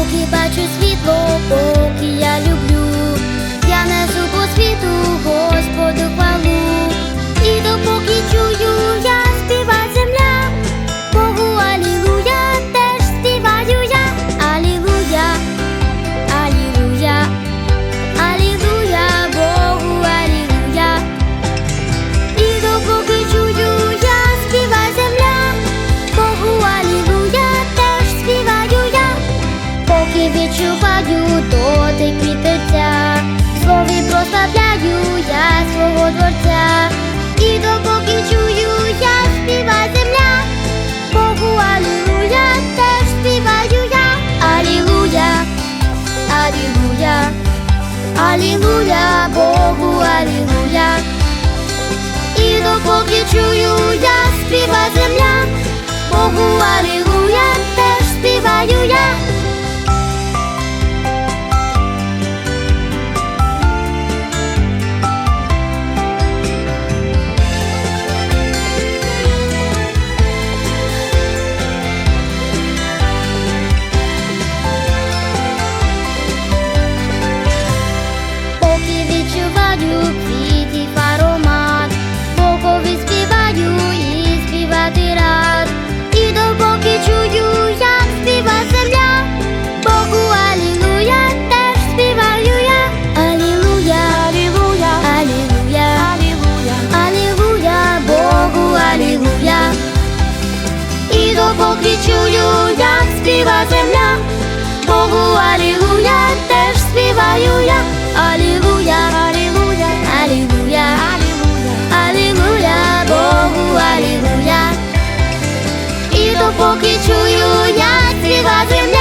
поки бачу світло, поки я люблю. алілуя, Богу, алілуя. І допоки чую я співа земля, Богу алілуя. Поки чую, як співа земля, Богу алілуя, теж співаю я, алілуя, алілуя, алілуя, алілуя, Богу алілуя. І то поки чую, як співа земля.